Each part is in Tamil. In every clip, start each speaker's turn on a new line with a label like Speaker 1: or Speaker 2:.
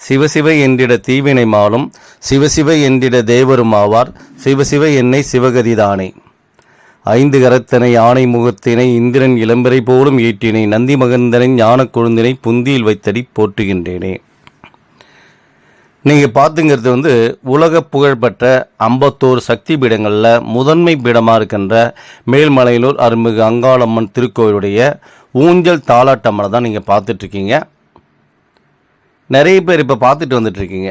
Speaker 1: சிவசிவ என்றிட தீவினை மாலும் சிவசிவ என்றிட தேவரும் ஆவார் சிவசிவ என்னை சிவகதிதானே. ஐந்து கரத்தனை ஆணை முகத்தினை இந்திரன் இளம்பரை போலும் ஈட்டினை நந்தி மகந்தனை ஞான கொழுந்தினை புந்தியில் வைத்தடி போற்றுகின்றேனே. நீங்கள் பார்த்துங்கிறது வந்து உலக புகழ்பெற்ற ஐம்பத்தோரு சக்தி பீடங்களில் முதன்மை பீடமாக இருக்கின்ற மேல்மலையலூர் அருள்மிகு அங்காளம்மன் திருக்கோயிலுடைய ஊஞ்சல் தாலாட்டம்மனை தான் நீங்கள் பார்த்துட்ருக்கீங்க நிறைய பேர் இப்போ பார்த்துட்டு வந்துட்டுருக்கீங்க.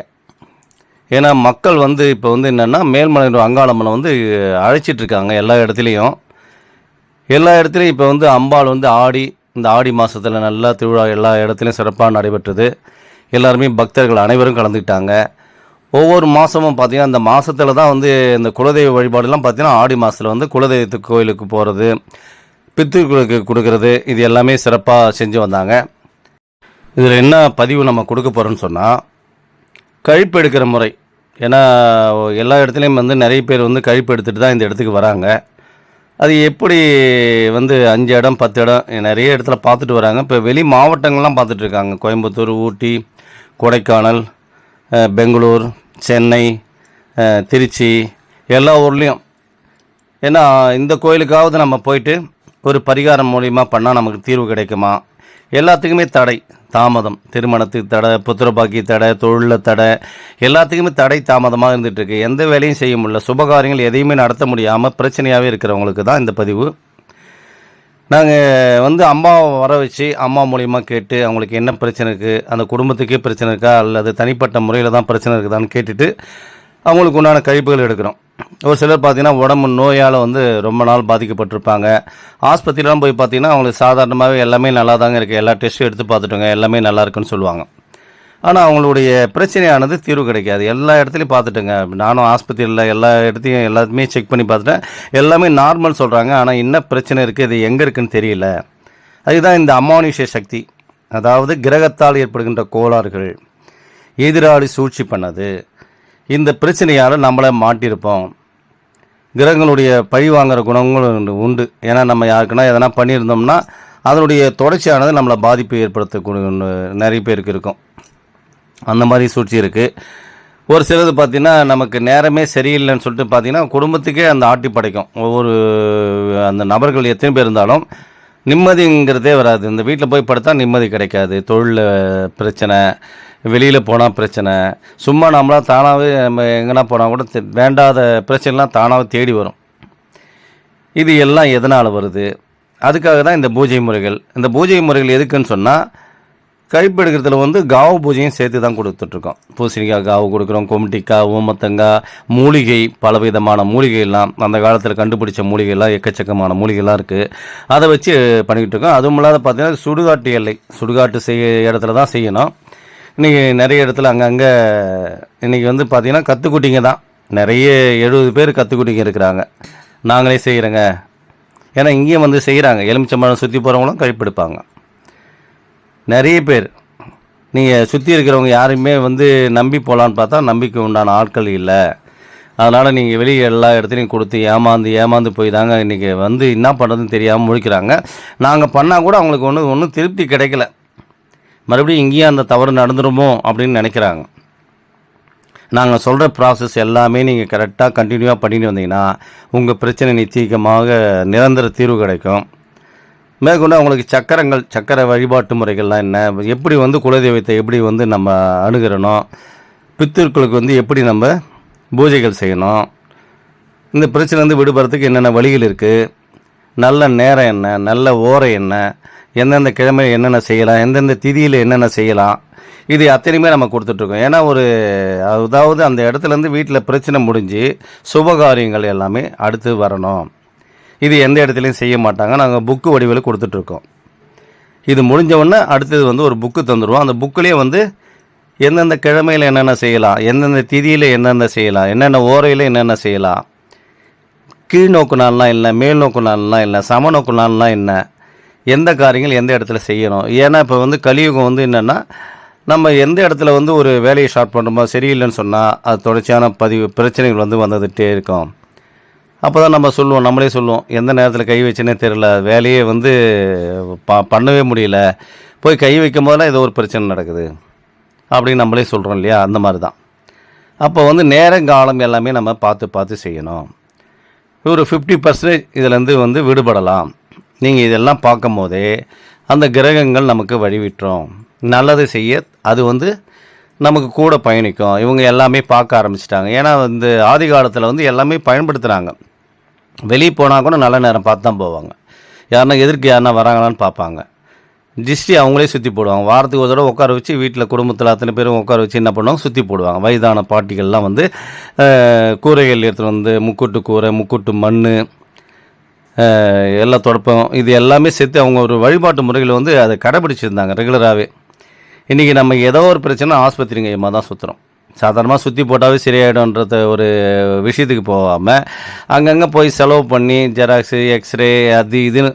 Speaker 1: ஏன்னா மக்கள் வந்து இப்போ வந்து என்னென்னா மேல்மலை அங்காளம்மனை வந்து அழைச்சிட்டு இருக்காங்க எல்லா இடத்துலையும். எல்லா இடத்துலையும் இப்போ வந்து அம்பாள் வந்து ஆடி இந்த ஆடி மாதத்தில் நல்லா திருவிழா எல்லா இடத்துலையும் சிறப்பாக நடைபெற்றது. எல்லாருமே பக்தர்கள் அனைவரும் கலந்துக்கிட்டாங்க. ஒவ்வொரு மாதமும் பார்த்திங்கன்னா அந்த மாதத்தில் தான் வந்து இந்த குலதெய்வ வழிபாடுலாம் பார்த்திங்கன்னா ஆடி மாதத்தில் வந்து குலதெய்வத்துக்கு கோயிலுக்கு போகிறது பித்திருக்களுக்கு கொடுக்கறது இது எல்லாமே சிறப்பாக செஞ்சு வந்தாங்க. இதில் என்ன பதிவு நம்ம கொடுக்க போகிறோம்னு சொன்னால் கழிப்பு எடுக்கிற முறை. ஏன்னா எல்லா இடத்துலையும் வந்து நிறைய பேர் வந்து கழிப்பு எடுத்துகிட்டு தான் இந்த இடத்துக்கு வராங்க. அது எப்படி வந்து அஞ்சு இடம் பத்து இடம் நிறைய இடத்துல பார்த்துட்டு வராங்க. இப்போ வெளி மாவட்டங்கள்லாம் பார்த்துட்ருக்காங்க கோயம்புத்தூர் ஊட்டி கொடைக்கானல் பெங்களூர் சென்னை திருச்சி எல்லா ஊர்லேயும். ஏன்னா இந்த கோயிலுக்காவது நம்ம போயிட்டு ஒரு பரிகாரம் மூலிமா பண்ணால் நமக்கு தீர்வு கிடைக்குமா? எல்லாத்துக்குமே தடை. தாமதம். திருமணத்துக்கு தடை புத்திரபாக்கி தடை தொழிலில் தடை எல்லாத்துக்குமே தடை தாமதமாக இருந்துகிட்ருக்கு எந்த வேலையும் செய்ய முடியல. சுபகாரியங்கள் எதையுமே நடத்த முடியாமல் பிரச்சனையாகவே இருக்கிறவங்களுக்கு தான் இந்த பதிவு. நாங்கள் வந்து அம்மாவை வர வச்சு அம்மா மூலியமாக கேட்டு அவங்களுக்கு என்ன பிரச்சனை இருக்குது அந்த குடும்பத்துக்கே பிரச்சனை இருக்கா அல்லது தனிப்பட்ட முறையில் தான் பிரச்சனை இருக்குதான்னு கேட்டுட்டு அவங்களுக்கு உண்டான கழிப்புகள் எடுக்கிறோம். ஒரு சிலர் பார்த்தீங்கன்னா உடம்பு நோயால் வந்து ரொம்ப நாள் பாதிக்கப்பட்டிருப்பாங்க. ஆஸ்பத்திரிலாம் போய் பார்த்தீங்கன்னா அவங்களுக்கு சாதாரணமாகவே எல்லாமே நல்லா தாங்க இருக்குது எல்லா டெஸ்ட்டும் எடுத்து பார்த்துட்டோங்க. எல்லாமே நல்லா இருக்குன்னு சொல்லுவாங்க. ஆனால் அவங்களுடைய பிரச்சனையானது தீர்வு கிடைக்காது. எல்லா இடத்துலையும் பார்த்துட்டுங்க. நானும் ஆஸ்பத்திரியில் எல்லா இடத்தையும் எல்லாத்தையுமே செக் பண்ணி பார்த்துட்டேன். எல்லாமே நார்மல் சொல்கிறாங்க ஆனால் என்ன பிரச்சனை இருக்குது இது எங்கே இருக்குன்னு தெரியல. அதுதான் இந்த அமானுஷ சக்தி. அதாவது கிரகத்தால் ஏற்படுகின்ற கோளாறுகள். எதிராளி சூழ்ச்சி பண்ணது. இந்த பிரச்சனையால் நம்மளை மாட்டியிருப்போம். கிரகங்களுடைய பழி வாங்குகிற குணங்களும் உண்டு- ஏன்னா நம்ம யாருக்குன்னா எதனா பண்ணியிருந்தோம்னா அதனுடைய தொடர்ச்சியானது நம்மளை பாதிப்பு ஏற்படுத்தக்கூடிய நிறைய பேருக்கு இருக்கும். அந்த மாதிரி சூழ்ச்சி இருக்குது ஒரு சிலது பார்த்திங்கன்னா நமக்கு நேரமே சரியில்லைன்னு சொல்லிட்டு பார்த்தீங்கன்னா குடும்பத்துக்கே அந்த ஆட்டி படைக்கும். ஒவ்வொரு அந்த நபர்கள் எத்தனை பேர் இருந்தாலும் நிம்மதிங்கிறதே வராது. இந்த வீட்டில் போய் படுத்தால் நிம்மதி கிடைக்காது. தொழிலில் பிரச்சனை வெளியில் போனால் பிரச்சனை. சும்மா நம்மளாம் தானாகவே நம்ம எங்கன்னா போனால் கூட வேண்டாத பிரச்சனைலாம் தானாகவே தேடி வரும். இது எல்லாம் எதனால் வருது? அதுக்காக தான் இந்த பூஜை முறைகள். இந்த பூஜை முறைகள் எதுக்குன்னு சொன்னால் கழிப்பு எடுக்கிறதுல வந்து காவு பூஜையும் சேர்த்து தான் கொடுத்துட்ருக்கோம். பூசணிக்காய் காவு கொடுக்குறோம் கொமட்டிக்காய் ஊமத்தங்காய் மூலிகை பலவிதமான மூலிகைலாம் அந்த காலத்தில் கண்டுபிடிச்ச மூலிகைலாம் எக்கச்சக்கமான மூலிகைலாம் இருக்குது அதை வச்சு பண்ணிக்கிட்டு இருக்கோம் அதுவும் இல்லாத பார்த்தீங்கன்னா சுடுகாட்டு எல்லை. சுடுகாட்டு செய்ய இடத்துல தான் செய்யணும். இன்றைக்கி நிறைய இடத்துல அங்கங்கே இன்றைக்கி வந்து பார்த்திங்கன்னா கற்றுக்குட்டிங்க தான். நிறைய எழுபது பேர் கற்றுக்குட்டிங்க இருக்கிறாங்க. நாங்களே செய்கிறோங்க ஏன்னா இங்கேயும் வந்து செய்கிறாங்க எலுமிச்சம்பழம் சுற்றி போகிறவங்களும் கழிப்பெடுப்பாங்க நிறைய பேர். நீங்கள் சுற்றி இருக்கிறவங்க யாரையுமே வந்து நம்பி போகலான்னு பார்த்தா நம்பிக்கை உண்டான ஆட்கள் இல்லை. அதனால் நீங்கள் வெளியே எல்லா இடத்துலையும் கொடுத்து ஏமாந்து ஏமாந்து போய் தாங்க இன்றைக்கி வந்து என்ன பண்ணுறதுன்னு தெரியாமல் முழிக்கிறாங்க. நாங்கள் பண்ணால் கூட அவங்களுக்கு ஒன்றும் ஒன்றும் திருப்தி கிடைக்கல. மறுபடியும் இங்கேயும் அந்த தவறு நடந்துருமோ அப்படின்னு நினைக்கிறாங்க. நாங்கள் சொல்கிற ப்ராசஸ் எல்லாமே நீங்கள் கரெக்டாக கண்டினியூவாக பண்ணிட்டு வந்தீங்கன்னா உங்கள் பிரச்சனை நிச்சயமாக நிரந்தர தீர்வு கிடைக்கும். மேற்கொண்டு அவங்களுக்கு சக்கரங்கள் சக்கர வழிபாட்டு முறைகள்லாம் என்ன எப்படி வந்து குலதெய்வத்தை எப்படி வந்து நம்ம அணுகிறணும் பித்திருக்களுக்கு வந்து எப்படி நம்ம பூஜைகள் செய்யணும் இந்த பிரச்சனை வந்து விடுபடுறதுக்கு என்னென்ன வழிகள் இருக்குது நல்ல நேரம் என்ன நல்ல ஓரை என்ன எந்தெந்த கிழமை என்னென்ன செய்யலாம் எந்தெந்த திதியில் என்னென்ன செய்யலாம் இது அத்தனையுமே நம்ம கொடுத்துட்ருக்கோம். ஏன்னா ஒரு அதாவது அந்த இடத்துலேருந்து வீட்டில் பிரச்சனை முடிஞ்சு சுபகாரியங்கள் எல்லாமே அடுத்து வரணும். இது எந்த இடத்துலையும் செய்ய மாட்டாங்க. நாங்கள் புக்கு வடிவில் கொடுத்துட்ருக்கோம். இது முடிஞ்சவொடனே அடுத்தது வந்து ஒரு புக்கு தந்துடுவோம் அந்த புக்கிலே வந்து எந்தெந்த கிழமையில் என்னென்ன செய்யலாம் எந்தெந்த திதியில் என்னென்ன செய்யலாம் என்னென்ன ஓரையில் என்னென்ன செய்யலாம் கீழ் நோக்கு நாள்லாம் இல்லை மேல் நோக்கு நாள்லாம் இல்லை சம நோக்கு நாள்லாம் என்ன எந்த காரியங்கள் எந்த இடத்துல செய்யணும்? ஏன்னா இப்போ வந்து கலியுகம் வந்து என்னென்னா நம்ம எந்த இடத்துல வந்து ஒரு வேலையை ஸ்டார்ட் பண்ணுறோமோ சரியில்லைன்னு சொன்னால் அது தொடர்ச்சியான பதிவு பிரச்சனைகள் வந்து வந்துகிட்டே இருக்கும். அப்போ தான் நம்ம சொல்லுவோம் நம்மளே சொல்லுவோம் எந்த நேரத்தில் கை வச்சுனே தெரில வேலையே வந்து ப பண்ணவே முடியல போய் கை வைக்கும் போதெல்லாம் ஏதோ ஒரு பிரச்சனை நடக்குது அப்படின்னு நம்மளே சொல்கிறோம் இல்லையா அந்த மாதிரி தான் அப்போ வந்து நேரங்காலம் எல்லாமே நம்ம பார்த்து பார்த்து செய்யணும். ஒரு ஃபிஃப்டி பர்சன்டேஜ் இதிலேருந்து வந்து விடுபடலாம். நீங்கள் இதெல்லாம் பார்க்கும் போதே அந்த கிரகங்கள் நமக்கு வழிவிட்டுரும் நல்லது செய்ய அது வந்து நமக்கு கூட பயணிக்கும். இவங்க எல்லாமே பார்க்க ஆரம்பிச்சிட்டாங்க. ஏன்னா வந்து ஆதி காலத்தில் வந்து எல்லாமே பயன்படுத்துகிறாங்க வெளியே போனால் கூட நல்ல நேரம் பார்த்து தான் போவாங்க. யாருன்னா எதிர்க்கு யாருன்னா வராங்களான்னு பார்ப்பாங்க. டிஸ்டி அவங்களே சுற்றி போடுவாங்க. வாரத்துக்கு ஒரு தடவை உட்கார வச்சு வீட்டில் குடும்பத்தில் அத்தனை பேரும் உட்கார வச்சு என்ன பண்ணுவாங்க? சுற்றி போடுவாங்க. வயதான பாட்டிகள்லாம் வந்து கூரைகள் எடுத்துகிட்டு வந்து முக்கூட்டு கூரை முக்கூட்டு மண் எல்லா தொடப்பம் இது எல்லாமே சேர்த்து அவங்க ஒரு வழிபாட்டு முறையில் வந்து அதை கடைபிடிச்சிருந்தாங்க ரெகுலராகவே இன்றைக்கி நம்ம ஏதோ ஒரு பிரச்சனை ஆஸ்பத்திரி கையமாக தான் சுற்றுறோம் சாதாரணமாக சுற்றி போட்டாவே சரியாயிடும்ன்றத ஒரு விஷயத்துக்கு போகாமல் அங்கங்கே போய் செலவு பண்ணி ஜெராக்ஸு எக்ஸ்ரே அது இதுன்னு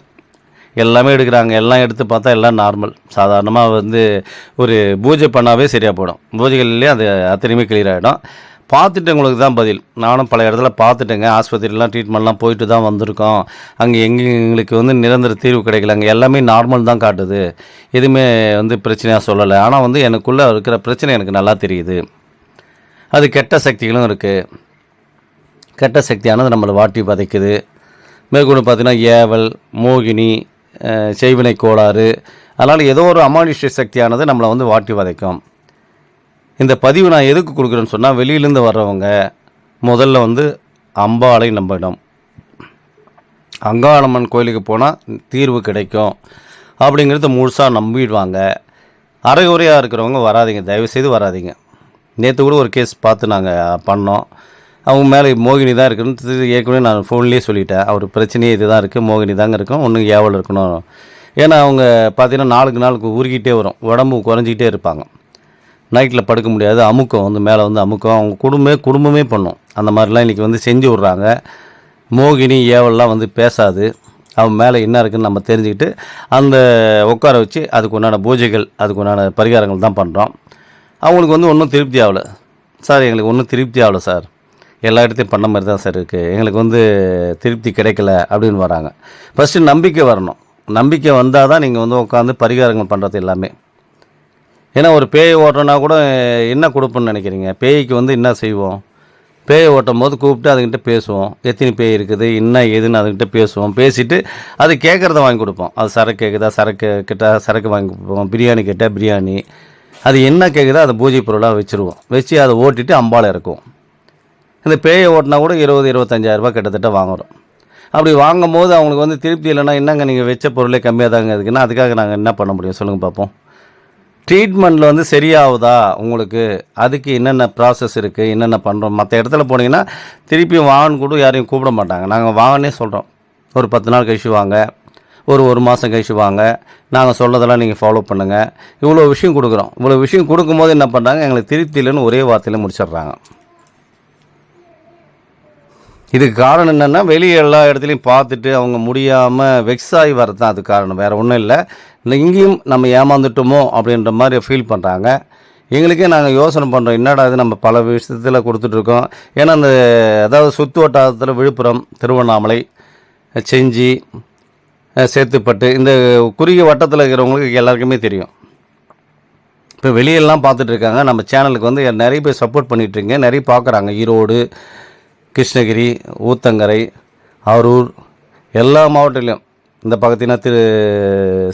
Speaker 1: எல்லாமே எடுக்கிறாங்க. எல்லாம் எடுத்து பார்த்தா எல்லாம் நார்மல் சாதாரணமாக வந்து ஒரு பூஜை பண்ணாவே சரியாக போயிடும். பூஜைகள்லேயே அது அத்தனையுமே கிளியர் ஆகிடும் பார்த்துட்டவங்களுக்கு தான் பதில். நானும் பல இடத்துல பார்த்துட்டேங்க. ஆஸ்பத்திரிலாம் ட்ரீட்மெண்ட்லாம் போயிட்டு தான் வந்திருக்கோம். அங்கே எங்கே எங்களுக்கு வந்து நிரந்தர தீர்வு கிடைக்கல அங்கே எல்லாமே நார்மல் தான் காட்டுது. எதுவுமே வந்து பிரச்சனையாக சொல்லலை. ஆனால் வந்து எனக்குள்ளே இருக்கிற பிரச்சனை எனக்கு நல்லா தெரியுது. அது கெட்ட சக்திகளும் இருக்குது கெட்ட சக்தியானது நம்மளை வாட்டி பதைக்குது. மேற்கொண்டு பார்த்தீங்கன்னா ஏவல் மோகினி செய்வினை கோளாறு அதனால் ஏதோ ஒரு அமானுஷ்ய சக்தியானது நம்மளை வந்து வாட்டி வதைக்கும் இந்த பதிவு நான் எதுக்கு கொடுக்குறேன்னு சொன்னால் வெளியிலேருந்து வர்றவங்க முதல்ல வந்து அம்பாளை நம்பிடும் அங்காளம்மன் கோயிலுக்கு போனால் தீர்வு கிடைக்கும் அப்படிங்கிறத முழுசாக நம்பிடுவாங்க. அரைகுறையாக இருக்கிறவங்க வராதீங்க தயவுசெய்து வராதீங்க. நேற்று கூட ஒரு கேஸ் பார்த்து நாங்கள் பண்ணோம். அவங்க மேலே மோகினி தான் இருக்குன்னு ஏற்கனவே நான் ஃபோன்லேயே சொல்லிட்டேன். அவர் பிரச்சனையே இது தான் இருக்குது மோகினி தாங்க இருக்கும் ஒன்றும் ஏவல் இருக்கணும். ஏன்னா அவங்க பார்த்திங்கன்னா நாளுக்கு நாளுக்கு உருகிட்டே வரும் உடம்பு குறைஞ்சிக்கிட்டே இருப்பாங்க. நைட்டில் படுக்க முடியாது. அமுக்கம் வந்து மேலே வந்து அமுக்கம். அவங்க குடும்பமே குடும்பமே பண்ணும். அந்த மாதிரிலாம் இன்றைக்கி வந்து செஞ்சு விட்றாங்க. மோகினி ஏவல்லாம் வந்து பேசாது. அவன் மேலே என்ன இருக்குன்னு நம்ம தெரிஞ்சுக்கிட்டு அந்த உட்கார வச்சு அதுக்கு உண்டான பூஜைகள் அதுக்கு உண்டான பரிகாரங்கள் தான் பண்ணுறோம் அவங்களுக்கு வந்து ஒன்றும் திருப்தி ஆகலை. சார் எங்களுக்கு ஒன்றும் திருப்தி ஆகலை சார். எல்லா இடத்தையும் பண்ண மாதிரி தான் சார் இருக்குது எங்களுக்கு வந்து திருப்தி கிடைக்கல அப்படின்னு வராங்க. ஃபஸ்ட்டு நம்பிக்கை வரணும். நம்பிக்கை வந்தால் தான் நீங்கள் வந்து உட்காந்து பரிகாரங்கள் பண்ணுறது எல்லாமே. ஏன்னா ஒரு பேயை ஓட்டுறோன்னா கூட என்ன கொடுப்போம்னு நினைக்கிறீங்க? பேய்க்கு வந்து என்ன செய்வோம்? பேயை ஓட்டும் போது கூப்பிட்டு அதுக்கிட்ட பேசுவோம். எத்தனை பேய் இருக்குது? என்ன ஏதுன்னு அதுக்கிட்ட பேசுவோம். பேசிட்டு அது கேட்குறத வாங்கி கொடுப்போம். அது சரக்கு கேட்குதா சரக்கு கிட்ட சரக்கு வாங்கி கொடுப்போம். பிரியாணி கேட்டால் பிரியாணி. அது என்ன கேட்குதோ அதை பூஜை பொருளாக வச்சுருவோம். வச்சு அதை ஓட்டிட்டு அம்பாளை இருக்கும் இந்த பேயை ஓட்டினா கூட இருபது இருபத்தஞ்சாயிரரூபா கிட்டத்தட்ட வாங்குறோம். அப்படி வாங்கும் போது அவங்களுக்கு வந்து திருப்தி இல்லைன்னா என்னங்க நீங்கள் வச்ச பொருளே கம்மியாக தாங்க இருக்குன்னா அதுக்காக நாங்கள் என்ன பண்ண முடியும்? சொல்லுங்கள் பார்ப்போம் ட்ரீட்மெண்ட்டில் வந்து சரியாகுதா? உங்களுக்கு அதுக்கு என்னென்ன ப்ராசஸ் இருக்குது என்னென்ன பண்ணுறோம் மற்ற இடத்துல போனீங்கன்னா திருப்பியும் வாங்கன்னு கூட யாரையும் கூப்பிட மாட்டாங்க. நாங்கள் வாங்கன்னே சொல்கிறோம் ஒரு பத்து நாள் கழிச்சு வாங்க. ஒரு ஒரு மாதம் கழிச்சு வாங்க. நாங்கள் சொல்றதெல்லாம் நீங்கள் ஃபாலோ பண்ணுங்கள் இவ்வளோ விஷயம் கொடுக்குறோம். இவ்வளோ விஷயம் கொடுக்கும்போது என்ன பண்ணுறாங்க எங்களுக்கு திருப்தி இல்லைன்னு ஒரே வார்த்தையில் முடிச்சிடுறாங்க. இதுக்கு காரணம் என்னென்னா வெளியே எல்லா இடத்துலையும் பார்த்துட்டு அவங்க முடியாமல் வெக்ஸ் ஆகி வரது தான் அது காரணம். வேறு ஒன்றும் இல்லை. இங்கேயும் நம்ம ஏமாந்துட்டோமோ அப்படின்ற மாதிரி ஃபீல் பண்ணுறாங்க எங்களுக்கே நாங்கள் யோசனை பண்ணுறோம் என்னடா இது நம்ம பல விஷயத்தில் கொடுத்துட்ருக்கோம் ஏன்னா அந்த அதாவது சுற்று வட்டாரத்தில் விழுப்புரம் திருவண்ணாமலை செஞ்சி சேத்துப்பட்டு இந்த குறுகிய வட்டத்தில் இருக்கிறவங்களுக்கு எல்லாருக்குமே தெரியும். இப்போ வெளியெல்லாம் பார்த்துட்ருக்காங்க நம்ம சேனலுக்கு வந்து நிறைய பேர் சப்போர்ட் பண்ணிகிட்ருங்க இருக்கீங்க. நிறைய பார்க்குறாங்க. ஈரோடு கிருஷ்ணகிரி ஊத்தங்கரை அரூர் எல்லா மாவட்டத்திலையும் இந்த பக்கத்தினா திரு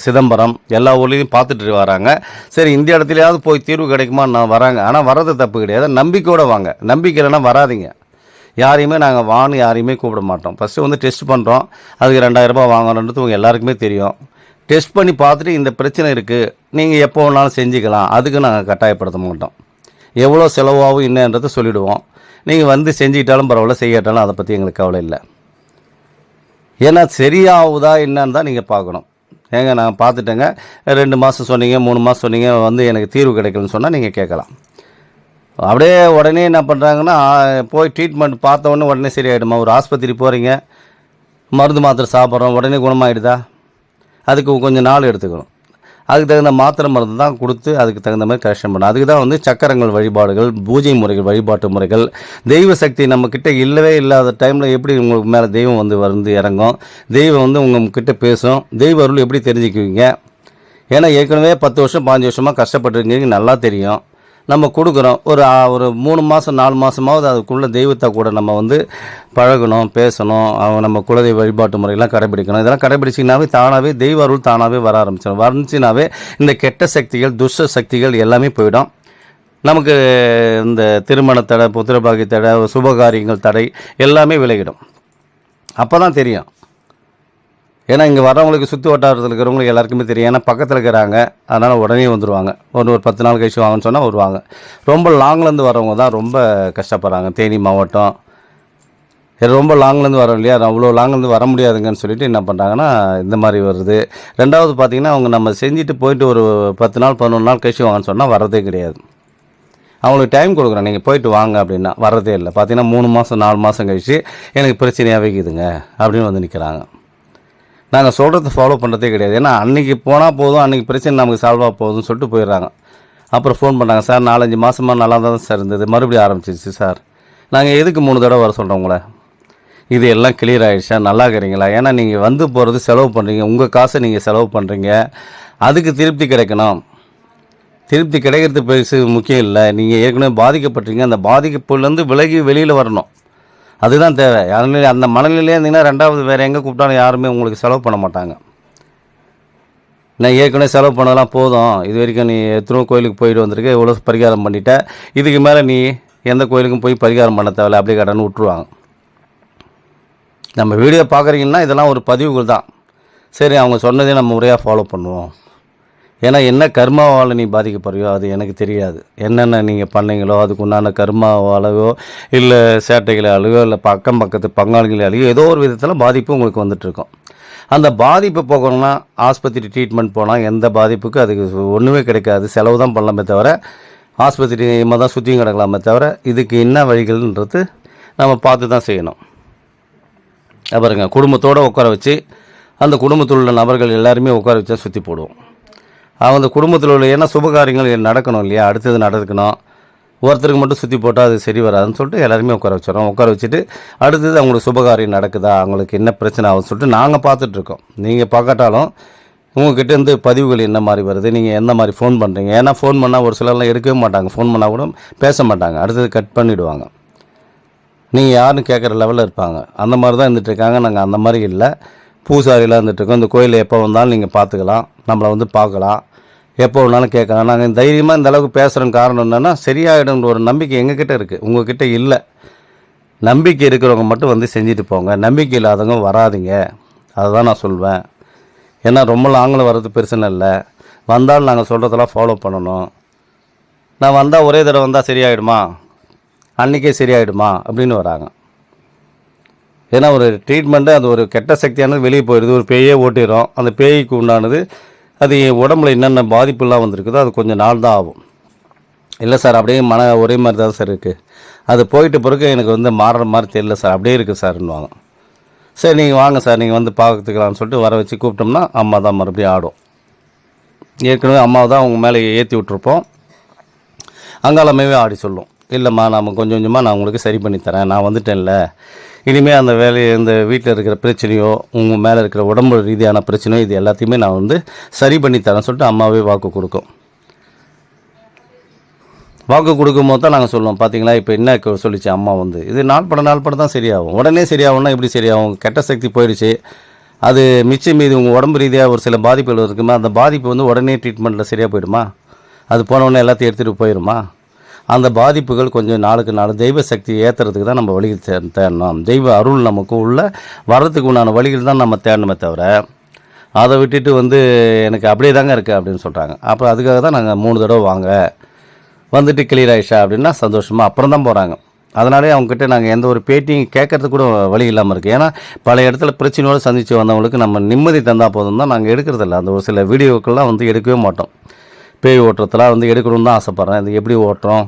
Speaker 1: சிதம்பரம் எல்லா ஊர்லேயும் பார்த்துட்டு வராங்க. சரி இந்த இடத்துலையாவது போய் தீர்வு கிடைக்குமான்னு நான் வராங்க. ஆனால் வர்றது தப்பு கிடையாது. நம்பிக்கையோடு வாங்க. நம்பிக்கை இல்லைன்னா வராதீங்க. யாரையுமே நாங்கள் வான்னு யாரையுமே கூப்பிட மாட்டோம். ஃபஸ்ட்டு வந்து டெஸ்ட் பண்ணுறோம் அதுக்கு ரெண்டாயிரரூபா வாங்கணுன்றது உங்கள் எல்லாருக்குமே தெரியும். டெஸ்ட் பண்ணி பார்த்துட்டு இந்த பிரச்சனை இருக்குது நீங்கள் எப்போ வேணாலும் செஞ்சுக்கலாம். அதுக்கு நாங்கள் கட்டாயப்படுத்த மாட்டோம். எவ்வளோ செலவாகும் என்னன்றதை சொல்லிவிடுவோம் நீங்கள் வந்து செஞ்சுக்கிட்டாலும் பரவாயில்ல செய்யட்டாலும் அதை பற்றி எங்களுக்கு கவலை இல்லை. ஏன்னா சரியாகுதா என்னன்னு தான் நீங்கள் பார்க்கணும். ஏங்க நான் பார்த்துட்டேங்க. ரெண்டு மாதம் சொன்னீங்க மூணு மாதம் சொன்னீங்க வந்து எனக்கு தீர்வு கிடைக்கலன்னு சொன்னால் நீங்கள் கேட்கலாம். அப்படியே உடனே என்ன பண்ணுறாங்கன்னா போய் ட்ரீட்மெண்ட் பார்த்த உடனே உடனே சரியாயிடுமா? ஒரு ஆஸ்பத்திரி போகிறீங்க மருந்து மாத்திரை சாப்பிட்றோம் உடனே குணமாயிடுதா? அதுக்கு கொஞ்சம் நாள் எடுத்துக்கணும். அதுக்கு தகுந்த மாத்திரை மருந்து தான் கொடுத்து அதுக்கு தகுந்த மாதிரி கரெக்ஷன் பண்ணணும். அதுக்கு தான் வந்து சக்கரங்கள் வழிபாடுகள் பூஜை முறைகள் வழிபாட்டு முறைகள். தெய்வ சக்தி நம்மக்கிட்ட இல்லவே இல்லாத டைமில் எப்படி உங்களுக்கு மேலே தெய்வம் வந்து வந்து இறங்கும்? தெய்வம் வந்து உங்ககிட்ட பேசும். தெய்வ அருள் எப்படி தெரிஞ்சுக்குவீங்க? ஏன்னா ஏற்கனவே பத்து வருஷம் பாஞ்சு வருஷமாக கஷ்டப்பட்டுருக்கீங்க. நல்லா தெரியும். நம்ம கொடுக்குறோம். ஒரு ஒரு மூணு மாதம் நாலு மாதமாவது அதுக்குள்ளே தெய்வத்தை கூட நம்ம வந்து பழகணும் பேசணும் அவங்க நம்ம குலதெய்வ வழிபாட்டு முறையெல்லாம் கடைபிடிக்கணும். இதெல்லாம் கடைபிடிச்சிங்கனாவே தானாகவே தெய்வ அருள் தானாகவே வர ஆரம்பிச்சிடும். வந்துச்சுனாவே இந்த கெட்ட சக்திகள் துஷ்ட சக்திகள் எல்லாமே போயிடும். நமக்கு இந்த திருமண தடை புத்திரபாகிய தடை சுபகாரியங்கள் தடை எல்லாமே விலகிடும். அப்போ தான் தெரியும். ஏன்னா இங்கே வரவங்களுக்கு சுற்றி வட்டாரத்தில் இருக்கிறவங்களுக்கு எல்லாருக்குமே தெரியும். ஏன்னா பக்கத்தில் இருக்கிறாங்க. அதனால் உடனே வந்துடுவாங்க ஒரு ஒரு பத்து நாள் கழிச்சு வாங்கன்னு சொன்னால் வருவாங்க. ரொம்ப லாங்லேருந்து வரவங்க தான் ரொம்ப கஷ்டப்படுறாங்க. தேனி மாவட்டம். ரொம்ப லாங்லேருந்து வரோம் இல்லையா? அவ்வளோ லாங்லேருந்து வர முடியாதுங்கன்னு சொல்லிட்டு என்ன பண்ணுறாங்கன்னா இந்த மாதிரி வருது. ரெண்டாவது பார்த்தீங்கன்னா அவங்க நம்ம செஞ்சுட்டு போயிட்டு ஒரு பத்து நாள் பதினொன்று நாள் கழிச்சு வாங்கன்னு சொன்னால் வரதே கிடையாது. அவங்களுக்கு டைம் கொடுக்குறேன். நீங்கள் போயிட்டு வாங்க அப்படின்னா வரதே இல்லை. பார்த்தீங்கன்னா மூணு மாதம் நாலு மாதம் கழிச்சு எனக்கு பிரச்சனையாகவே இருக்குதுங்க அப்படின்னு வந்து நிற்கிறாங்க நாங்கள் சொல்கிறத ஃபாலோ பண்ணுறதே கிடையாது. ஏன்னா அன்றைக்கி போனால் போதும் அன்றைக்கி பிரச்சனை நமக்கு சால்வ் ஆக போகுதுன்னு சொல்லிட்டு போயிடுறாங்க. அப்புறம் ஃபோன் பண்ணாங்க சார் நாலஞ்சு மாதமாக நல்லா தான் சார் இருந்தது. மறுபடியும் ஆரம்பிச்சிருச்சு சார். நாங்கள் எதுக்கு மூணு தடவை வர சொல்கிறோம் உங்களை? இது எல்லாம் கிளியர் ஆகிடுச்சா நல்லா இருக்கிறீங்களா? ஏன்னா நீங்கள் வந்து போகிறது செலவு பண்ணுறீங்க உங்கள் காசை நீங்கள் செலவு பண்ணுறீங்க அதுக்கு திருப்தி கிடைக்கணும். திருப்தி கிடைக்கிறது பெருசு முக்கியம் இல்லை. நீங்கள் ஏற்கனவே பாதிக்கப்பட்டீங்க அந்த பாதிப்புலேருந்து விலகி வெளியில் வரணும். அதுதான் தேவை. யாருமே அந்த மனநிலையே இருந்தீங்கன்னா ரெண்டாவது வேறு எங்கே கூப்பிட்டாலும் யாருமே உங்களுக்கு செலவு பண்ண மாட்டாங்க. நான் ஏற்கனவே செலவு பண்ணதெல்லாம் போதும். இது வரைக்கும் நீ எத்தனை கோயிலுக்கு போயிட்டு வந்திருக்க இவ்வளோ பரிகாரம் பண்ணிட்ட. இதுக்கு மேலே நீ எந்த கோயிலுக்கும் போய் பரிகாரம் பண்ண தேவையில்ல அப்படியே கடன்னு விட்ருவாங்க நம்ம வீடியோ பார்க்குறீங்கன்னா இதெல்லாம் ஒரு பதிவுகள் தான் சரி அவங்க சொன்னதே நம்ம முறையாக ஃபாலோ பண்ணுவோம். ஏன்னா என்ன கர்மாவால் நீ பாதிக்கப்படுறியோ அது எனக்கு தெரியாது. என்னென்ன நீங்கள் பண்ணீங்களோ அதுக்கு உண்டான கர்மாவாலவோ இல்லை சேட்டைகளாலையோ இல்லை பக்கம் பக்கத்து பங்காளிகளாலேயோ ஏதோ ஒரு விதத்தில் பாதிப்பு உங்களுக்கு வந்துட்டுருக்கும். அந்த பாதிப்பு போகணும்னா ஆஸ்பத்திரி ட்ரீட்மெண்ட் போனால் எந்த பாதிப்புக்கும் அதுக்கு ஒன்றுமே கிடைக்காது. செலவு தான் பண்ணலாமே தவிர ஆஸ்பத்திரி தான் சுற்றியும் கிடக்கலாமே தவிர இதுக்கு என்ன வழிகள்ன்றது நம்ம பார்த்து தான் செய்யணும். பாருங்க குடும்பத்தோடு உட்கார வச்சு அந்த குடும்பத்தில் உள்ள நபர்கள் எல்லாருமே உட்கார வச்சா சுற்றி போடுவோம். அவங்க அந்த குடும்பத்தில் உள்ள ஏன்னா சுபகாரியங்கள் நடக்கணும் இல்லையா? அடுத்தது நடக்கணும். ஒருத்தருக்கு மட்டும் சுற்றி போட்டால் அது சரி வராதுன்னு சொல்லிட்டு எல்லாருமே உட்கார வச்சிடறோம். உட்கார வச்சுட்டு அடுத்தது அவங்களுக்கு சுபகாரியம் நடக்குதா? அவங்களுக்கு என்ன பிரச்சனை ஆகும்னு சொல்லிட்டு நாங்கள் பார்த்துட்ருக்கோம் நீங்கள் பார்க்காட்டாலும் உங்ககிட்ட இருந்து பதிவுகள் என்ன மாதிரி வருது? நீங்கள் எந்த மாதிரி ஃபோன் பண்ணுறீங்க ஏன்னா ஃபோன் பண்ணால் ஒரு சிலர்லாம் எடுக்கவே மாட்டாங்க. ஃபோன் பண்ணால் கூட பேச மாட்டாங்க. அடுத்தது கட் பண்ணிவிடுவாங்க நீங்கள் யாருன்னு கேட்குற லெவலில் இருப்பாங்க. அந்த மாதிரி தான் இருந்துகிட்ருக்காங்க நாங்கள் அந்த மாதிரி இல்லை. பூசாரிலாம் இருந்துட்டு இந்த கோயிலில் எப்போ வந்தாலும் நீங்கள் பார்த்துக்கலாம் நம்மளை வந்து பார்க்கலாம் எப்போ வேணாலும் கேட்கலாம். நாங்கள் தைரியமாக இந்த அளவுக்கு பேசுகிறோம் காரணம் என்னென்னா சரியாயிடும்ன்ற ஒரு நம்பிக்கை எங்ககிட்ட இருக்குது உங்ககிட்ட இல்லை. நம்பிக்கை இருக்கிறவங்க மட்டும் வந்து செஞ்சுட்டு போங்க. நம்பிக்கை இல்லாதவங்க வராதீங்க. அதை தான் நான் சொல்வேன். ஏன்னா ரொம்ப லாங்கில் வர்றது பிரச்சனை இல்லை. வந்தாலும் நாங்கள் சொல்கிறதெல்லாம் ஃபாலோ பண்ணணும். நான் வந்தால் ஒரே தடவை வந்தால் சரியாயிடுமா? அன்றைக்கே சரியாயிடுமா? அப்படின்னு வராங்க. ஏன்னா ஒரு ட்ரீட்மெண்ட்டு அது ஒரு கெட்ட சக்தியானது வெளியே போயிடுது ஒரு பேயே ஓட்டிடும் அந்த பேய்க்கு உண்டானது அது என் உடம்புல என்னென்ன பாதிப்புலாம் வந்திருக்குதோ அது கொஞ்சம் நாள் தான் ஆகும். இல்லை சார் அப்படியே மன ஒரே மாதிரி தான் சார் இருக்குது அது போயிட்டு பிறகு எனக்கு வந்து மாறுற மாதிரி தெரியல சார். அப்படியே இருக்குது சார்ன்னுவாங்க. சரி நீங்கள் வாங்க சார் நீங்கள் வந்து பார்த்துக்கலாம்னு சொல்லிட்டு வர வச்சு கூப்பிட்டோம்னா அம்மா தான் மறுபடியும் ஆடும். ஏற்கனவே அம்மாவை தான் அவங்க மேலே ஏற்றி விட்ருப்போம் அங்காளமாவே ஆடி சொல்லும். இல்லைம்மா நாம் கொஞ்சம் கொஞ்சமாக நான் உங்களுக்கு சரி பண்ணித்தரேன் நான் வந்துட்டேன்ல. இனிமேல் அந்த வேலையை இந்த வீட்டில் இருக்கிற பிரச்சனையோ உங்கள் மேலே இருக்கிற உடம்பு ரீதியான பிரச்சனையோ இது எல்லாத்தையுமே நான் வந்து சரி பண்ணி தரேன் சொல்லிட்டு அம்மாவே வாக்கு கொடுக்கும். வாக்கு கொடுக்கும்போது தான் நாங்கள் சொல்லுவோம் பார்த்தீங்களா இப்போ என்ன சொல்லிச்சு அம்மா வந்து. இது நாள் பட நாள் தான் சரியாகும். உடனே சரியாகும்னா எப்படி சரியாகும்? கெட்ட சக்தி போயிடுச்சு. அது மிச்சம் மீது உங்கள் உடம்பு ரீதியாக ஒரு சில பாதிப்புகள் இருக்குமா? அந்த பாதிப்பு வந்து உடனே ட்ரீட்மெண்ட்டில் சரியாக போயிடுமா? அது போனவுடனே எல்லாத்தையும் எடுத்துகிட்டு போயிடுமா அந்த பாதிப்புகள் கொஞ்சம் நாளுக்கு நாள் தெய்வ சக்தி ஏற்றுறதுக்கு தான் நம்ம வழிகள் தே தேடணும். தெய்வ அருள் நமக்கு உள்ள வர்றதுக்கு உண்டான வழிகள் தான் நம்ம தேடணுமே தவிர அதை விட்டுட்டு வந்து எனக்கு அப்படியே தாங்க இருக்குது அப்படின்னு சொல்கிறாங்க அப்போ அதுக்காக தான் நாங்கள் மூணு தடவை வாங்க. வந்துட்டு கிளியர் ஆயிடுச்சா அப்படின்னா சந்தோஷமாக அப்புறம் தான் போகிறாங்க அதனாலே அவங்ககிட்ட நாங்கள் எந்த ஒரு பேட்டியும் கேட்கறதுக்கு கூட வழி இல்லாமல் இருக்குது ஏன்னா பல இடத்துல பிரச்சனையோடு சந்தித்து வந்தவங்களுக்கு நம்ம நிம்மதி தந்தால் போதும் தான் நாங்கள் எடுக்கிறதில்ல. அந்த ஒரு சில வீடியோக்கள்லாம் வந்து எடுக்கவே மாட்டோம். பேய் ஓட்டுறதுலாம் வந்து எடுக்கணும்னு தான் ஆசைப்பட்றேன். இது எப்படி ஓட்டுறோம்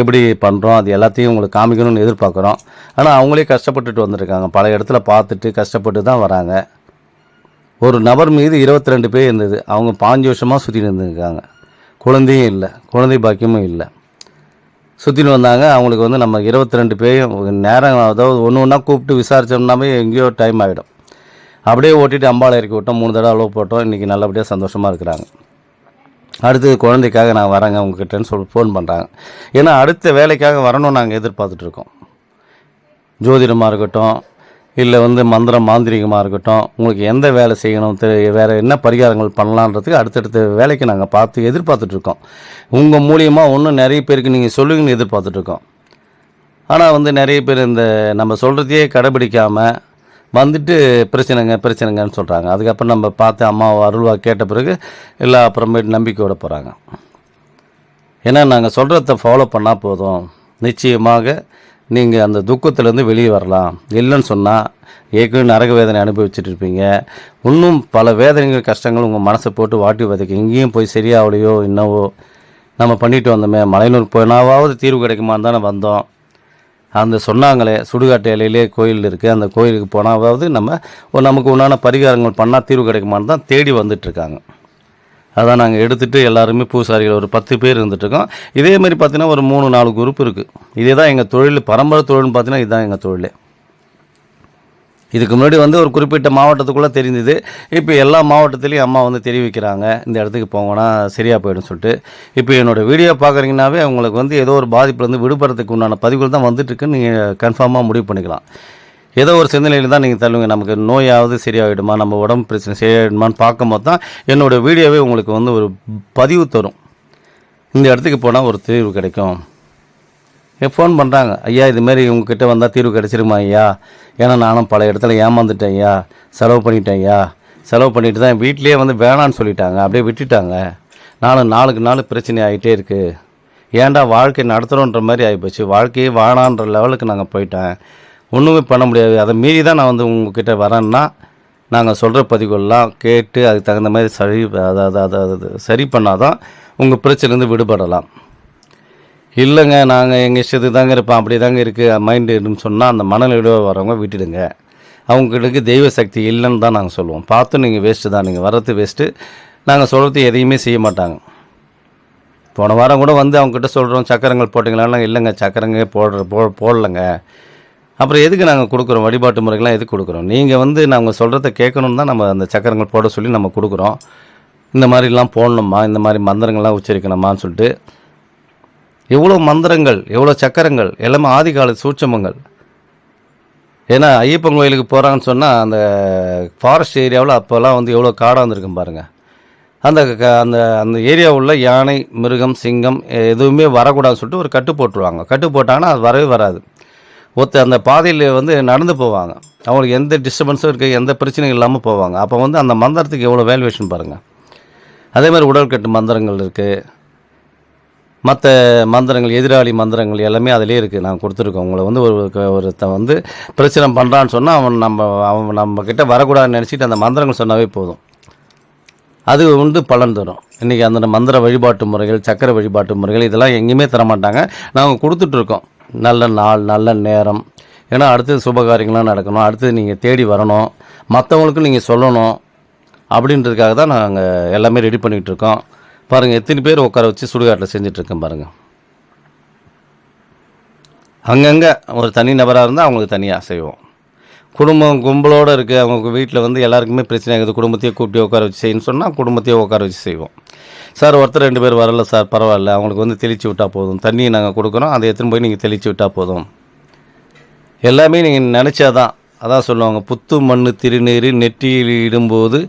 Speaker 1: எப்படி பண்ணுறோம் அது எல்லாத்தையும் உங்களுக்கு காமிக்கணும்னு எதிர்பார்க்குறோம். ஆனால் அவங்களே கஷ்டப்பட்டுட்டு வந்திருக்காங்க. பல இடத்துல பார்த்துட்டு கஷ்டப்பட்டு தான் வராங்க. ஒரு நபர் மீது 22 ரெண்டு பேர் இருந்தது. அவங்க பாஞ்சு வருஷமாக சுற்றிட்டு இருந்துருக்காங்க. குழந்தையும் இல்லை. குழந்தை பாக்கியமும் இல்லை. சுற்றின்னு வந்தாங்க. அவங்களுக்கு வந்து நம்ம 22 ரெண்டு பேரும் நேரம் அதாவது ஒன்று ஒன்றா கூப்பிட்டு விசாரித்தோம்னாவே எங்கேயோ டைம் ஆகிடும் அப்படியே ஓட்டிட்டு அம்பாளை இறக்கி விட்டோம். மூணு தடவை அளவு போட்டோம். இன்றைக்கி நல்லபடியாக சந்தோஷமாக இருக்கிறாங்க. அடுத்தது குழந்தைக்காக நான் வரேங்க உங்ககிட்டன்னு சொல்லி ஃபோன் பண்ணுறாங்க ஏன்னா அடுத்த வேலைக்காக வரணும்னு நாங்கள் எதிர்பார்த்துட்ருக்கோம். ஜோதிடமாக இருக்கட்டும் இல்லை வந்து மந்திரம் மாந்திரிகமாக இருக்கட்டும் உங்களுக்கு எந்த வேலை செய்யணும் தெ- வேறு என்ன பரிகாரங்கள் பண்ணலான்றதுக்கு அடுத்தடுத்த வேலைக்கு நாங்கள் பார்த்து எதிர்பார்த்துட்ருக்கோம். உங்கள் மூலியமாக இன்னும் நிறைய பேருக்கு நீங்கள் சொல்லுங்கன்னு எதிர்பார்த்துட்ருக்கோம். ஆனால் வந்து நிறைய பேர் இந்த நம்ம சொல்கிறதையே கடைபிடிக்காமல் வந்துட்டு பிரச்சனைங்க பிரச்சனைங்கன்னு சொல்கிறாங்க அதுக்கப்புறம் நம்ம பார்த்து அம்மாவை அருள்வா கேட்ட பிறகு எல்லா அப்புறமேட்டு நம்பிக்கையோட போகிறாங்க ஏன்னா நாங்கள் சொல்கிறத ஃபாலோ பண்ணால் போதும். நிச்சயமாக நீங்கள் அந்த துக்கத்துலேருந்து வெளியே வரலாம். இல்லைன்னு சொன்னால் ஏற்கனவே நரக வேதனை அனுபவிச்சுட்டு இருப்பீங்க. இன்னும் பல வேதனைகள் கஷ்டங்கள் உங்கள் மனசை போட்டு வாட்டி வதக்கி. எங்கேயும் போய் சரியாகலையோ என்னவோ நம்ம பண்ணிட்டு வந்தோமே. மலையனூர் போனாவது தீர்வு கிடைக்குமான்னு தானே வந்தோம். அந்த சொன்னாங்களே சுடுகாட்டு இலையிலே கோயில் இருக்குது அந்த கோயிலுக்கு போனாவது நம்ம ஒரு நமக்கு உண்டான பரிகாரங்கள் பண்ணால் தீர்வு கிடைக்குமான்னு தான் தேடி வந்துட்டுருக்காங்க அதான் நாங்கள் எடுத்துகிட்டு எல்லாருமே பூசாரிகள் ஒரு பத்து பேர் இருந்துட்டுருக்கோம் இதே மாதிரி பார்த்தீங்கன்னா ஒரு மூணு நாலு குரூப் இருக்குது இதே தான் எங்கள் தொழில் பரம்பரை தொழில்னு பார்த்தீங்கன்னா இதுதான் எங்கள் தொழில். இதுக்கு முன்னாடி வந்து ஒரு குறிப்பிட்ட மாவட்டத்துக்குள்ளே தெரிஞ்சுது இப்போ எல்லா மாவட்டத்துலேயும் அம்மா வந்து தெரிவிக்கிறாங்க இந்த இடத்துக்கு போங்கன்னா சரியாக போயிடும் சொல்லிட்டு. இப்போ என்னோடய வீடியோ பார்க்குறீங்கனாவே உங்களுக்கு வந்து ஏதோ ஒரு பாதிப்புலேருந்து விடுபடுறதுக்கு உண்டான பதிவுகள் தான் வந்துட்டுருக்குன்னு நீங்கள் கன்ஃபார்மாக முடிவு பண்ணிக்கலாம். ஏதோ ஒரு சிந்தனையில் தான் நீங்கள் தள்ளுவீங்க நமக்கு நோயாவது சரியாயிடுமா நம்ம உடம்பு பிரச்சனை சரியாயிடுமான்னு பார்க்கும்போது தான் என்னோடய வீடியோவே உங்களுக்கு வந்து ஒரு பதிவு தரும். இந்த இடத்துக்கு போனால் ஒரு தீர்வு கிடைக்கும். ஃபோன் பண்ணுறாங்க ஐயா இதுமாரி உங்ககிட்ட வந்தால் தீர்வு கிடைச்சிருமா ஐயா? ஏன்னா நானும் பல இடத்துல ஏமாந்துட்டேன் ஐயா. செலவு பண்ணிட்டேன் ஐயா. செலவு பண்ணிட்டு தான் வீட்லேயே வந்து வேணான்னு சொல்லிட்டாங்க. அப்படியே விட்டுட்டாங்க. நானும் நாளுக்கு நாள் பிரச்சனை ஆகிட்டே இருக்குது ஏன்டா வாழ்க்கை நடத்துகிறோன்ற மாதிரி ஆகிப்போச்சு வாழ்க்கையே வாழான்ற லெவலுக்கு நாங்கள் போயிட்டேன் ஒன்றுமே பண்ண முடியாது. அதை மீறி தான் நான் வந்து உங்ககிட்ட வரேன்னா நாங்கள் சொல்கிற பதிவுகள்லாம் கேட்டு அதுக்கு தகுந்த மாதிரி சரி அதாவது அதாவது சரி பண்ணால் தான் உங்கள் பிரச்சனைலேருந்து விடுபடலாம். இல்லைங்க நாங்கள் எங்கள் இஷ்டத்துக்கு தாங்க இருப்போம். அப்படி தாங்க இருக்குது மைண்டுன்னு சொன்னால் அந்த மனநிலையோட வரவங்க விட்டுடுங்க. அவங்களுக்கு தெய்வ சக்தி இல்லைன்னு தான் நாங்கள் சொல்லுவோம். பார்த்து நீங்கள் வேஸ்ட்டு தான். நீங்கள் வர்றது வேஸ்ட்டு நாங்கள் சொல்கிறது எதையுமே செய்ய மாட்டாங்க. போன வாரம் கூட வந்து அவங்ககிட்ட சொல்கிறோம் சக்கரங்கள் போட்டிங்களான்னா இல்லைங்க. சக்கரங்க போடுற போ போடலைங்க. அப்புறம் எதுக்கு நாங்கள் கொடுக்குறோம்? வழிபாட்டு முறைகள்லாம் எதுக்கு கொடுக்குறோம்? நீங்கள் வந்து நாங்கள் சொல்கிறத கேட்கணுன்னு தான் நம்ம அந்த சக்கரங்கள் போட சொல்லி நம்ம கொடுக்குறோம். இந்த மாதிரிலாம் போடணுமா? இந்த மாதிரி மந்திரங்கள்லாம் உச்சரிக்கணுமான்னு சொல்லிட்டு எவ்வளோ மந்திரங்கள் எவ்வளோ சக்கரங்கள் எல்லாமே ஆதிகால சூட்சமங்கள். ஏன்னா ஐயப்பன் கோயிலுக்கு போகிறாங்கன்னு சொன்னால் அந்த ஃபாரஸ்ட் ஏரியாவில் அப்போல்லாம் வந்து எவ்வளோ காடாக இருந்திருக்கும் பாருங்கள் அந்த க- அந்த அந்த ஏரியாவுள்ள யானை மிருகம் சிங்கம் எதுவுமே வரக்கூடாதுன்னு சொல்லிட்டு ஒரு கட்டு போட்டுருவாங்க. கட்டு போட்டாங்கன்னா அது வரவே வராது. ஒருத்த அந்த பாதையில் வந்து நடந்து போவாங்க. அவங்களுக்கு எந்த டிஸ்டர்பன்ஸும் இருக்குது எந்த பிரச்சனையும் இல்லாமல் போவாங்க. அப்போ வந்து அந்த மந்திரத்துக்கு எவ்வளோ வேல்யூவேஷன் பாருங்கள் அதே மாதிரி உடல்கட்டு மந்திரங்கள் இருக்குது மற்ற மந்திரங்கள் எதிராளி மந்திரங்கள் எல்லாமே அதிலே இருக்குது நாங்கள் கொடுத்துருக்கோம். உங்களை வந்து ஒரு ஒருத்தன் வந்து பிரச்சனை பண்ணுறான்னு சொன்னால் அவன் நம்ம அவன் நம்மக்கிட்ட வரக்கூடாதுன்னு நினச்சிட்டு அந்த மந்திரங்கள் சொன்னாவே போதும். அது வந்து பலன் தரும். இன்றைக்கி அந்த மந்திர வழிபாட்டு முறைகள் சக்கர வழிபாட்டு முறைகள் இதெல்லாம் எங்கேயுமே தர மாட்டாங்க நாங்கள் கொடுத்துட்ருக்கோம். நல்ல நாள் நல்ல நேரம். ஏன்னா அடுத்தது சுபகாரியங்கள்லாம் நடக்கணும். அடுத்தது நீங்கள் தேடி வரணும். மற்றவங்களுக்கும் நீங்கள் சொல்லணும். அப்படின்றதுக்காக தான் நாங்கள் எல்லாமே ரெடி பண்ணிகிட்டு இருக்கோம். பாருங்கள் எத்தனை பேர் உட்கார வச்சு சுடுகாட்டில் செஞ்சிட்ருக்கேன் பாருங்கள் அங்கங்கே ஒரு தனி நபராக இருந்தால் அவங்களுக்கு தனியாக செய்வோம் குடும்பம் கும்பலோடு இருக்குது அவங்க வீட்டில் வந்து எல்லாருக்குமே பிரச்சனை ஆகுது. குடும்பத்தையே கூப்பிட்டு உட்கார வச்சு செய்யணும்னு சொன்னால் குடும்பத்தையே உட்கார வச்சு செய்வோம். சார் ஒருத்தர் ரெண்டு பேர் வரல சார் பரவாயில்ல. அவங்களுக்கு வந்து தெளித்து விட்டால் போதும். தண்ணியை நாங்கள் கொடுக்குறோம். அதை எடுத்துன்னு போய் நீங்கள் தெளித்து விட்டால் போதும். எல்லாமே நீங்கள் நினச்சாதான். அதான் சொல்லுவாங்க புத்து மண் திருநீர் நெற்றியில் இடும்போது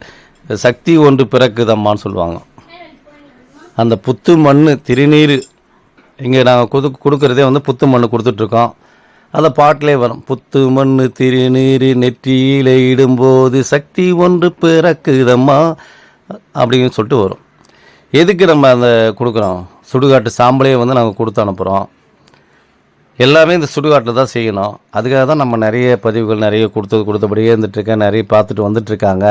Speaker 1: சக்தி ஒன்று பிறக்குதம்மான்னு சொல்லுவாங்க. அந்த புத்து மண் திருநீர் இங்கே நாங்கள் கொடு கொடுக்குறதே வந்து புத்து மண் கொடுத்துட்ருக்கோம். அந்த பாட்டிலே வரும் புத்து மண் திருநீர் நெற்றியில இடும்போது சக்தி ஒன்று பிறக்குதம்மா அப்படின்னு சொல்லிட்டு வரும். எதுக்கு நம்ம அந்த கொடுக்குறோம்? சுடுகாட்டு சாம்பலே வந்து நாங்கள் கொடுத்து அனுப்புகிறோம் எல்லாமே இந்த சுடுகாட்டில் தான் செய்யணும். அதுக்காக தான் நம்ம நிறைய பதிவுகள் நிறைய கொடுத்தது கொடுத்தபடியே இருந்துகிட்ருக்கேன் நிறைய பார்த்துட்டு வந்துட்டுருக்காங்க.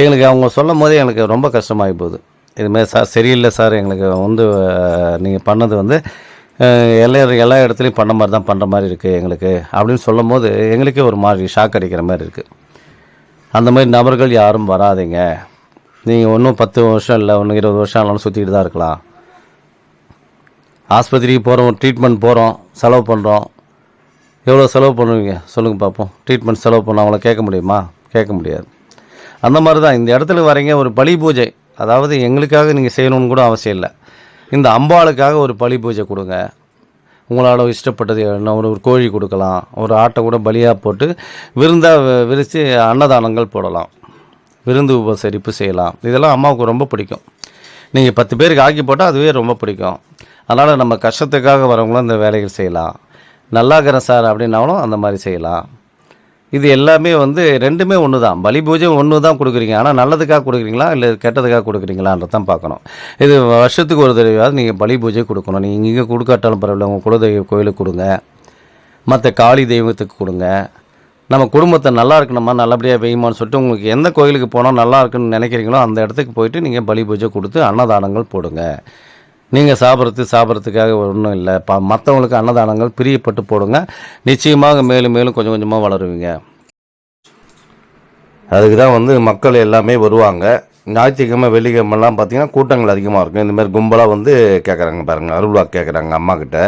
Speaker 1: எங்களுக்கு அவங்க சொல்லும் போதே எனக்கு ரொம்ப கஷ்டமாகி போகுது. இதுமாதிரி சார் சரியில்லை சார். எங்களுக்கு வந்து நீங்கள் பண்ணது வந்து எல்லா எல்லா இடத்துலையும் பண்ண மாதிரி தான் பண்ணுற மாதிரி இருக்குது எங்களுக்கு. அப்படின்னு சொல்லும் போது எங்களுக்கே ஒரு மாதிரி ஷாக் அடிக்கிற மாதிரி இருக்குது அந்த மாதிரி நபர்கள் யாரும் வராதீங்க. நீங்கள் ஒன்றும் பத்து வருஷம் இல்லை ஒன்று இருபது வருஷம் ஆனாலும் சுற்றிட்டு தான் இருக்கலாம். ஆஸ்பத்திரிக்கு போகிறோம் ட்ரீட்மெண்ட் போகிறோம் செலவு பண்ணுறோம் எவ்வளோ செலவு பண்ணுவீங்க? சொல்லுங்கள் பார்ப்போம் ட்ரீட்மெண்ட் செலவு பண்ண அவங்கள கேட்க முடியுமா? கேட்க முடியாது. அந்த மாதிரி தான். இந்த இடத்துல வரீங்க ஒரு பலி பூஜை. அதாவது எங்களுக்காக நீங்கள் செய்யணும்னு கூட அவசியம் இல்லை. இந்த அம்பாளுக்காக ஒரு பலி பூஜை கொடுங்க. உங்களால் இஷ்டப்பட்டது என்ன? ஒரு ஒரு கோழி கொடுக்கலாம். ஒரு ஆட்டை கூட பலியாக போட்டு விருந்தாக விரித்து அன்னதானங்கள் போடலாம். விருந்து உபசரிப்பு செய்யலாம். இதெல்லாம் அம்மாவுக்கு ரொம்ப பிடிக்கும். நீங்கள் பத்து பேருக்கு ஆக்கி போட்டால் அதுவே ரொம்ப பிடிக்கும். அதனால் நம்ம கஷ்டத்துக்காக வரவங்களும் இந்த வேலைகள் செய்யலாம். நல்லா இருக்கிறேன் சார் அப்படின்னாலும் அந்த மாதிரி செய்யலாம். இது எல்லாமே வந்து ரெண்டுமே ஒன்று தான் பலி பூஜை ஒன்று தான் கொடுக்குறீங்க. ஆனால் நல்லதுக்காக கொடுக்குறீங்களா? இல்லை கெட்டதுக்காக கொடுக்குறீங்களான்றது தான் பார்க்கணும். இது வருஷத்துக்கு ஒரு தடவையாவது நீங்கள் பலி பூஜை கொடுக்கணும். நீங்கள் இங்கே கொடுக்காட்டாலும் பரவாயில்ல. உங்கள் குலதெய்வ கோயிலுக்கு கொடுங்க. மற்ற காளி தெய்வத்துக்கு கொடுங்க. நம்ம குடும்பத்தை நல்லா இருக்கணுமா? நல்லபடியாக வெய்யுமான்னு சொல்லிட்டு உங்களுக்கு எந்த கோயிலுக்கு போனால் நல்லா இருக்குன்னு நினைக்கிறீங்களோ அந்த இடத்துக்கு போயிட்டு நீங்கள் பலி பூஜை கொடுத்து அன்னதானங்கள் போடுங்க. நீங்கள் சாப்பிட்றது சாப்பிட்றதுக்காக ஒன்றும் இல்லை. ப மற்றவங்களுக்கு அன்னதானங்கள் பிரியப்பட்டு போடுங்க. நிச்சயமாக மேலும் மேலும் கொஞ்சம் கொஞ்சமாக வளருவீங்க. அதுக்கு தான் வந்து மக்கள் எல்லாமே வருவாங்க. ஞாயிற்றுக்கிழமை வெள்ளிக்கிழமெல்லாம் பார்த்தீங்கன்னா கூட்டங்கள் அதிகமாக இருக்கும். இந்தமாதிரி கும்பலாக வந்து கேட்குறாங்க பாருங்கள் அருள்வா கேட்குறாங்க அம்மா கிட்ட.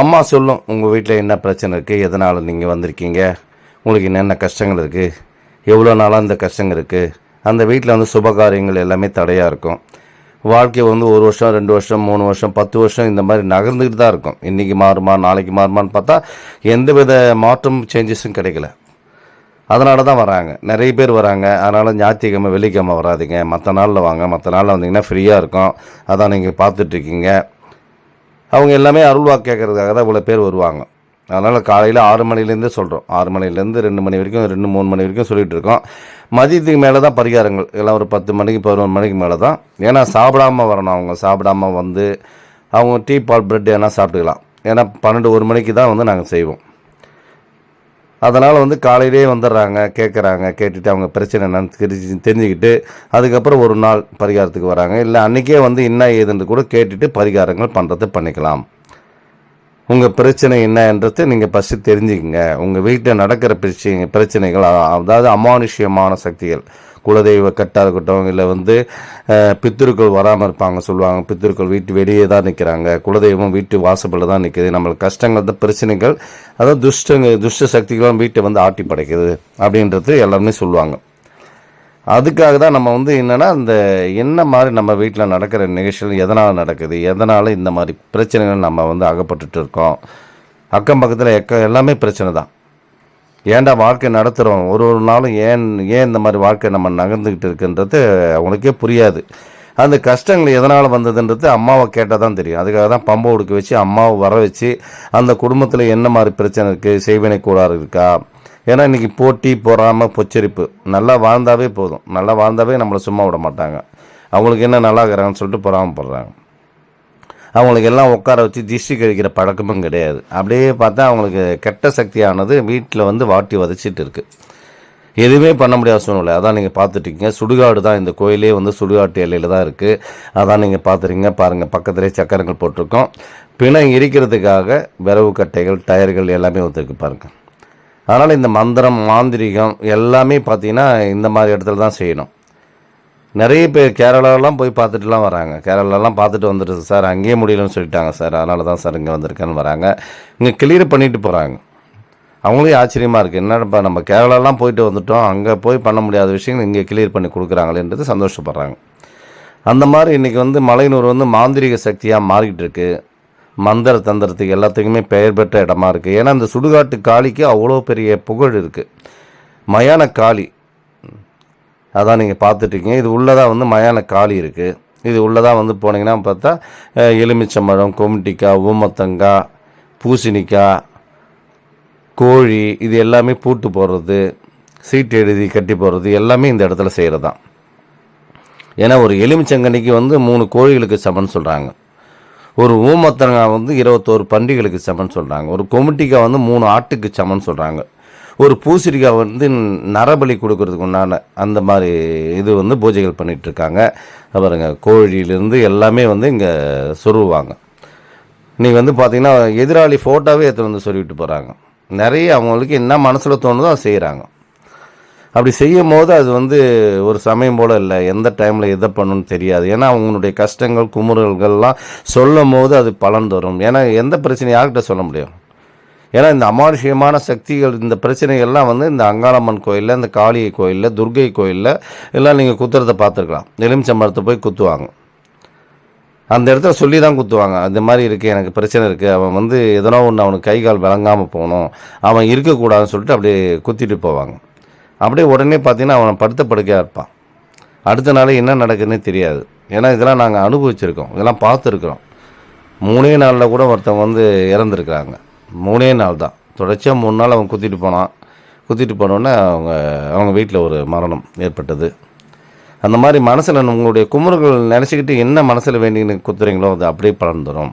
Speaker 1: அம்மா சொல்லும் உங்கள் வீட்டில் என்ன பிரச்சனை இருக்குது எதனால் நீங்கள் வந்திருக்கீங்க? உங்களுக்கு என்னென்ன கஷ்டங்கள் இருக்குது எவ்வளோ நாளாக இந்த கஷ்டங்கள் இருக்குது அந்த வீட்டில் வந்து சுபகாரியங்கள் எல்லாமே தடையாக இருக்கும். வாழ்க்கை வந்து ஒரு வருஷம் ரெண்டு வருஷம் மூணு வருஷம் பத்து வருஷம் இந்த மாதிரி நகர்ந்துக்கிட்டு தான் இருக்கும். இன்றைக்கி மாறுமா நாளைக்கு மாறுமான்னு பார்த்தா எந்த வித மாற்றம் சேஞ்சஸும் கிடைக்கல. அதனால தான் வராங்க. நிறைய பேர் வராங்க. அதனால் ஞாயிற்றுக்கிழமை வெள்ளிக்கிழமை வராதீங்க. மற்ற நாளில் வாங்க. மற்ற நாளில் வந்தீங்கன்னா ஃப்ரீயாக இருக்கும். அதான் நீங்கள் பார்த்துட்ருக்கீங்க அவங்க எல்லாமே அருள்வாக்கு கேட்கறதுக்காக தான் இவ்வளோ பேர் வருவாங்க. அதனால் காலையில் ஆறு மணிலேருந்து சொல்கிறோம் ஆறு மணிலேருந்து ரெண்டு மணி வரைக்கும் ரெண்டு மூணு மணி வரைக்கும் சொல்லிகிட்டு இருக்கோம். மதியத்துக்கு மேலே தான் பரிகாரங்கள். எல்லாம் ஒரு பத்து மணிக்கு பதினொரு மணிக்கு மேலே தான் ஏன்னா சாப்பிடாம வரணும் அவங்க. சாப்பிடாம வந்து அவங்க டீ பால் பிரெட் எதனா சாப்பிட்டுக்கலாம். ஏன்னா பன்னெண்டு ஒரு மணிக்கு தான் வந்து நாங்கள் செய்வோம். அதனால் வந்து காலையிலே வந்துடுறாங்க கேட்குறாங்க கேட்டுட்டு அவங்க பிரச்சனை என்னன்னு தெரிஞ்சு தெரிஞ்சுக்கிட்டு அதுக்கப்புறம் ஒரு நாள் பரிகாரத்துக்கு வராங்க. இல்லை அன்றைக்கே வந்து என்ன ஏதுன்னு கூட கேட்டுட்டு பரிகாரங்கள் பண்ணுறது பண்ணிக்கலாம். உங்கள் பிரச்சனை என்னன்றது நீங்கள் ஃபஸ்ட்டு தெரிஞ்சுக்கங்க. உங்கள் வீட்டில் நடக்கிற பிரச்சனை பிரச்சனைகள் அதாவது அமானுஷ்யமான சக்திகள் குலதெய்வ கட்டாக இருக்கட்டும் இல்லை வந்து பித்திருக்கள் வராமல் இருப்பாங்க சொல்லுவாங்க. பித்திருக்கள் வீட்டு வெளியே தான் நிற்கிறாங்க குலதெய்வம் வீட்டு வாசப்பில் தான் நிற்குது நம்மளுக்கு கஷ்டங்கள் தான் பிரச்சனைகள் அதாவது துஷ்டங்க துஷ்ட சக்திகளும் வீட்டை வந்து ஆட்டி படைக்குது அப்படின்றது எல்லாருமே சொல்லுவாங்க. அதுக்காக தான் நம்ம வந்து என்னென்னா இந்த என்ன மாதிரி நம்ம வீட்டில் நடக்கிற நிகழ்ச்சிகள் எதனால் நடக்குது எதனால் இந்த மாதிரி பிரச்சனைகள் நம்ம வந்து அகப்பட்டுட்டு இருக்கோம். அக்கம் பக்கத்தில் எக்க எல்லாமே பிரச்சனை தான். ஏன்டா வாழ்க்கை நடத்துகிறோம் ஒரு ஒரு நாளும் ஏன் ஏன் இந்த மாதிரி வாழ்க்கை நம்ம நகர்ந்துக்கிட்டு இருக்குன்றது அவங்களுக்கே புரியாது. அந்த கஷ்டங்கள் எதனால் வந்ததுன்றது அம்மாவை கேட்டால் தான் தெரியும். அதுக்காக தான் பம்பை உடுக்க வச்சு அம்மாவை வர வச்சு அந்த குடும்பத்தில் என்ன மாதிரி பிரச்சனை இருக்குது செய்வினை கூடாறு இருக்கா? ஏன்னா இன்றைக்கி போட்டி பொறாமல் பொச்சரிப்பு. நல்லா வாழ்ந்தாவே போதும். நல்லா வாழ்ந்தாவே நம்மளை சும்மா விட மாட்டாங்க. அவங்களுக்கு என்ன நல்லா இருக்கிறாங்கன்னு சொல்லிட்டு பொறாமப்படுறாங்க. அவங்களுக்கு எல்லாம் உட்கார வச்சு திஷ்டி கழிக்கிற பழக்கமும் கிடையாது. அப்படியே பார்த்தா அவங்களுக்கு கெட்ட சக்தியானது வீட்டில் வந்து வாட்டி வதச்சிட்டு இருக்குது எதுவுமே பண்ண முடியாத சூழ்நிலை. அதான் நீங்கள் பார்த்துட்டீங்க. சுடுகாடு தான் இந்த கோயிலே வந்து சுடுகாட்டு எல்லையில் தான் இருக்குது அதான் நீங்கள் பார்த்துறீங்க. பாருங்கள் பக்கத்துலேயே சக்கரங்கள் போட்டிருக்கோம். பிணம் இருக்கிறதுக்காக விரவு கட்டைகள் டயர்கள் எல்லாமே வந்துருக்கு பாருங்கள் அதனால் இந்த மந்திரம் மாந்திரிகம் எல்லாமே பார்த்தீங்கன்னா இந்த மாதிரி இடத்துல தான் செய்யணும். நிறைய பேர் கேரளாலாம் போய் பார்த்துட்டுலாம் வராங்க. கேரளாலாம் பார்த்துட்டு வந்துட்டு சார் அங்கேயே முடியலன்னு சொல்லிட்டாங்க சார். அதனால தான் சார் இங்கே வந்திருக்கேன்னு வராங்க. இங்கே கிளியர் பண்ணிட்டு போகிறாங்க அவங்களே ஆச்சரியமாக இருக்குது என்னப்பா நம்ம கேரளாலாம் போயிட்டு வந்துட்டோம். அங்கே போய் பண்ண முடியாத விஷயங்கள் இங்கே கிளியர் பண்ணி கொடுக்குறாங்களேன்றது சந்தோஷப்படுறாங்க. அந்த மாதிரி இன்றைக்கி வந்து மலையனூர் வந்து மாந்திரிக சக்தியாக மாறிக்கிட்டு இருக்குது மந்திர தந்திரத்துக்கு எல்லாத்துக்குமே பெயர் பெற்ற இடமா இருக்குது ஏன்னா இந்த சுடுகாட்டு காளிக்கு அவ்வளோ பெரிய புகழ் இருக்குது மயான காளி. அதான் நீங்கள் பார்த்துட்ருக்கீங்க இது உள்ளதாக வந்து மயான காளி இருக்குது இது உள்ளதாக வந்து போனீங்கன்னா பார்த்தா எலுமிச்சம்பழம் கொமிட்டிக்காய் ஊமத்தங்காய் பூசணிக்காய் கோழி இது எல்லாமே பூட்டு போடுறது சீட்டு எழுதி கட்டி போடுறது எல்லாமே இந்த இடத்துல செய்கிறது தான் ஏன்னா ஒரு எலுமிச்சங்கனிக்கு வந்து மூணு கோழிகளுக்கு சமன் சொல்கிறாங்க ஒரு ஊமத்தங்காய் வந்து இருபத்தோரு பண்டிகளுக்கு சமன் சொல்கிறாங்க ஒரு கொமிட்டிக்காய் வந்து மூணு ஆட்டுக்கு சமன் சொல்கிறாங்க ஒரு பூசணிக்காய் வந்து நரபலி கொடுக்கறதுக்கு உண்டான அந்த மாதிரி இது வந்து பூஜைகள் பண்ணிகிட்ருக்காங்க இருக்காங்க பாருங்க கோழியிலேருந்து எல்லாமே வந்து இங்கே சொருவாங்க நீங்கள் வந்து பார்த்தீங்கன்னா எதிராளி ஃபோட்டோவே எடுத்து வந்து சொல்லிவிட்டு போகிறாங்க நிறைய அவங்களுக்கு என்ன மனசில் தோணுதோ அதை செய்கிறாங்க அப்படி செய்யும் போது அது வந்து ஒரு சமயம் போல் இல்லை. எந்த டைமில் எதை பண்ணணும்னு தெரியாது. ஏன்னா அவங்களுடைய கஷ்டங்கள் குமுறல்கள்லாம் சொல்லும் போது அது பலன் தரும். ஏன்னா எந்த பிரச்சனையும் யார்கிட்ட சொல்ல முடியும்? ஏன்னா இந்த அமானுஷ்யமான சக்திகள் இந்த பிரச்சனைகள்லாம் வந்து இந்த அங்காளம்மன் கோயிலில் இந்த காளியை கோயிலில் துர்கை கோயிலில் எல்லாம் நீங்கள் குத்துறதை பார்த்துருக்கலாம். எலுமிச்சம்பரத்தை போய் குத்துவாங்க. அந்த இடத்துல சொல்லி தான் குத்துவாங்க. அந்த மாதிரி இருக்குது எனக்கு பிரச்சனை இருக்குது அவன் வந்து எதனா ஒன்று அவனுக்கு கை கால் விளங்காமல் போகணும். அவன் இருக்கக்கூடாதுன்னு சொல்லிட்டு அப்படியே குத்திட்டு போவாங்க. அப்படியே உடனே பார்த்தீங்கன்னா அவன் படுத்த படுக்கையாக இருப்பான். அடுத்த நாள் என்ன நடக்குதுன்னே தெரியாது. ஏன்னா இதெல்லாம் நாங்கள் அனுபவிச்சிருக்கோம். இதெல்லாம் பார்த்துருக்குறோம். மூணே நாளில் கூட ஒருத்தவங்க வந்து இறந்துருக்குறாங்க. மூணே நாள் தான். தொடர்ச்சியாக மூணு நாள் அவன் குத்திட்டு போனான். குத்திட்டு போனோடனே அவங்க அவங்க வீட்டில் ஒரு மரணம் ஏற்பட்டது. அந்த மாதிரி மனசில் உங்களுடைய குமுறுகள் நினச்சிக்கிட்டு என்ன மனசில் வேண்டின்னு குத்துறீங்களோ அது அப்படியே பலன் தரும்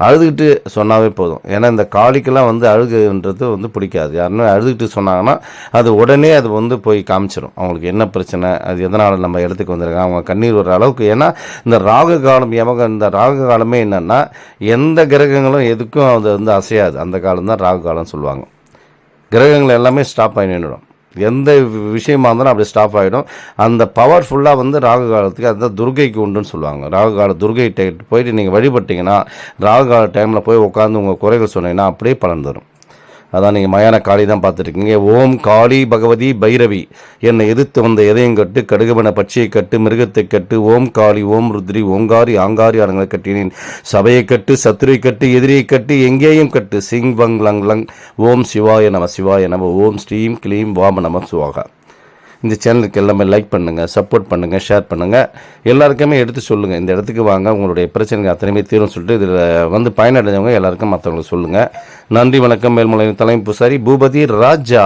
Speaker 1: அழுதுகிட்டு சொன்னாவே போதும். ஏன்னா இந்த காளிக்கெல்லாம் வந்து அழுகுன்றது வந்து பிடிக்காது. யாருன்னா அழுதுகிட்டு சொன்னாங்கன்னா அது உடனே அது வந்து போய் காமிச்சிடும் அவங்களுக்கு என்ன பிரச்சனை அது எதனால் நம்ம இடத்துக்கு வந்திருக்காங்க? அவங்க கண்ணீர் வர அளவுக்கு ஏன்னா இந்த ராகு காலம் எமக இந்த ராகு காலமே என்னென்னா எந்த கிரகங்களும் எதுக்கும் அது வந்து அசையாது. அந்த காலம் தான் ராகு காலம்னு சொல்லுவாங்க. கிரகங்கள் எல்லாமே ஸ்டாப் ஆகி நின்றுடும். எந்த விஷயமா இருந்தாலும் அப்படி ஸ்டாப் ஆகிடும் அந்த பவர் ஃபுல்லாக வந்து ராகு காலத்துக்கு அதுதான் துர்கைக்கு உண்டுன்னு சொல்லுவாங்க. ராகு கால துர்கை போயிட்டு நீங்கள் வழிபட்டீங்கன்னா ராகு கால டைமில் போய் உட்காந்து உங்கள் குறைகள் சொன்னீங்கன்னா அப்படியே பலன் தரும். அதான் நீங்கள் மயான காளி தான் பார்த்துருக்கீங்க ஓம் காளி பகவதி பைரவி. என்னை எதிர்த்து வந்த எதையும் கட்டு கடுகவன பட்சியை கட்டு மிருகத்தை கட்டு ஓம் காளி ஓம் ருத்ரி ஓங்காரி ஆங்காரி அரங்களை கட்டினேன். சபையை கட்டு சத்துரை கட்டு எதிரியை கட்டு எங்கேயும் கட்டு. சிங் வங் லங் லங். ஓம் சிவாய நம சிவாய நம. ஓம் ஸ்ரீம் கிளீம் வாம நம சுவாகா. இந்த சேனலுக்கு எல்லாமே லைக் பண்ணுங்கள் சப்போர்ட் பண்ணுங்கள் ஷேர் பண்ணுங்கள் எல்லாருக்குமே எடுத்து சொல்லுங்கள் இந்த இடத்துக்கு வாங்க. உங்களுடைய பிரச்சனைகள் அத்தனையுமே தீரும் சொல்லிட்டு இதில் வந்து பயனடைஞ்சவங்க எல்லாருக்கும் மற்றவங்களுக்கு சொல்லுங்கள் நன்றி வணக்கம் மேல்மலை தலைமை பூசாரி பூபதி ராஜா.